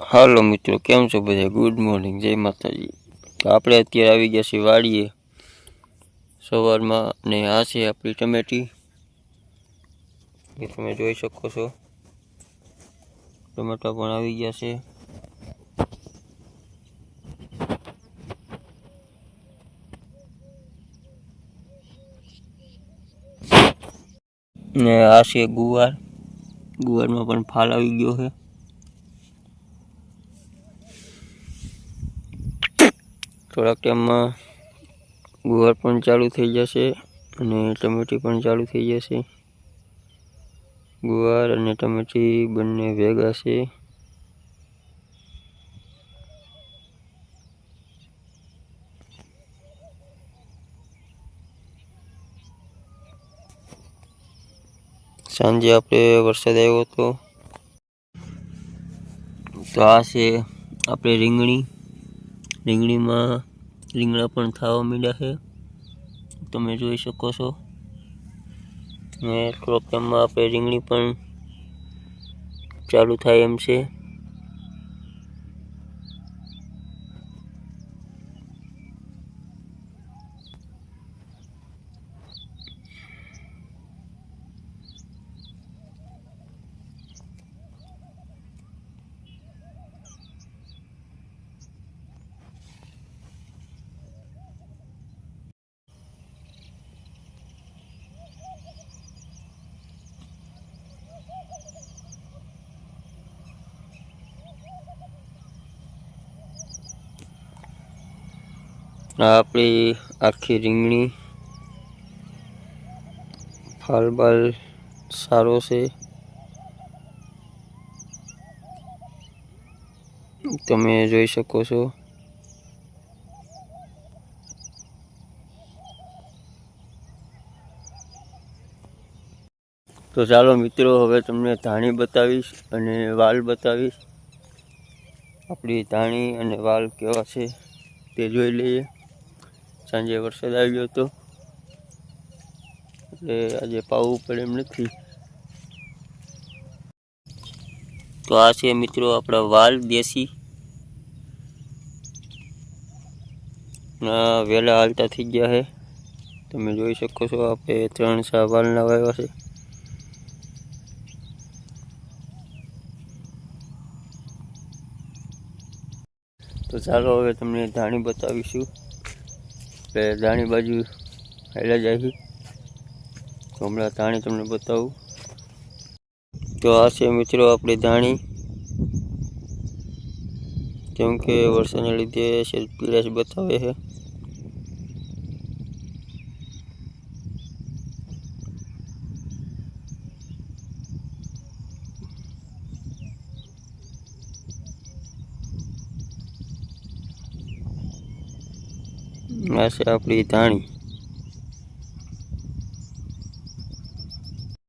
હાલો મિત્રો, કેમ છો બધા? ગુડ મોર્નિંગ જય માતાજી. તો આપણે અત્યારે આવી ગયા છીએ વાડીએ. સવારમાં ને આ છે આપણી ટમેટી. એ તમે જોઈ શકો છો. ટમેટા પણ આવી ગયા છે. ને આ છે ગુવાર. ગુવારમાં પણ ફાલ આવી ગયો છે. થોડાક ટાઈમમાં ગુવાર પણ ચાલુ થઈ જશે અને ટમેટી પણ ચાલુ થઈ જશે. ગુવાર અને ટમેટી બંને ભેગા છે. સાંજે આપણે વરસાદ આવ્યો હતો. તો આ છે આપણે રીંગણી. રીંગણીમાં રીંગણા પણ થવા માંડ્યા છે. તમે જોઈ શકો છો. ને થોડોક ટાઈમમાં આપણે રીંગણી પણ ચાલુ થાય એમ છે. આપણી આખી રીંગણી, ફાલબાલ સારો છે. તમે જોઈ શકો છો. તો ચાલો મિત્રો, હવે તમને ધાણી બતાવીશ અને વાલ બતાવીશ. આપણી ધાણી અને વાલ કેવા છે તે જોઈ લઈએ. સાંજે વરસાદ આવ્યો હતો. એટલે આજે પાવું પડે એમ નથી. તો આ છે મિત્રો આપણા વાલ દેશી. વહેલા હાલતા થઈ ગયા છે. તમે જોઈ શકો છો આપણે ત્રણ સા વાલના વાવ્યા છે. તો ચાલો હવે તમને ધાણી બતાવીશું. એટલે દાણી બાજુ હેલા જાય તો હમણાં ધાણી તમને બતાવું. તો આ છે મિત્રો આપણી ધાણી. કેમ કે વરસાદને લીધે પીળાશ બતાવે છે. આ આપણી ધાણી.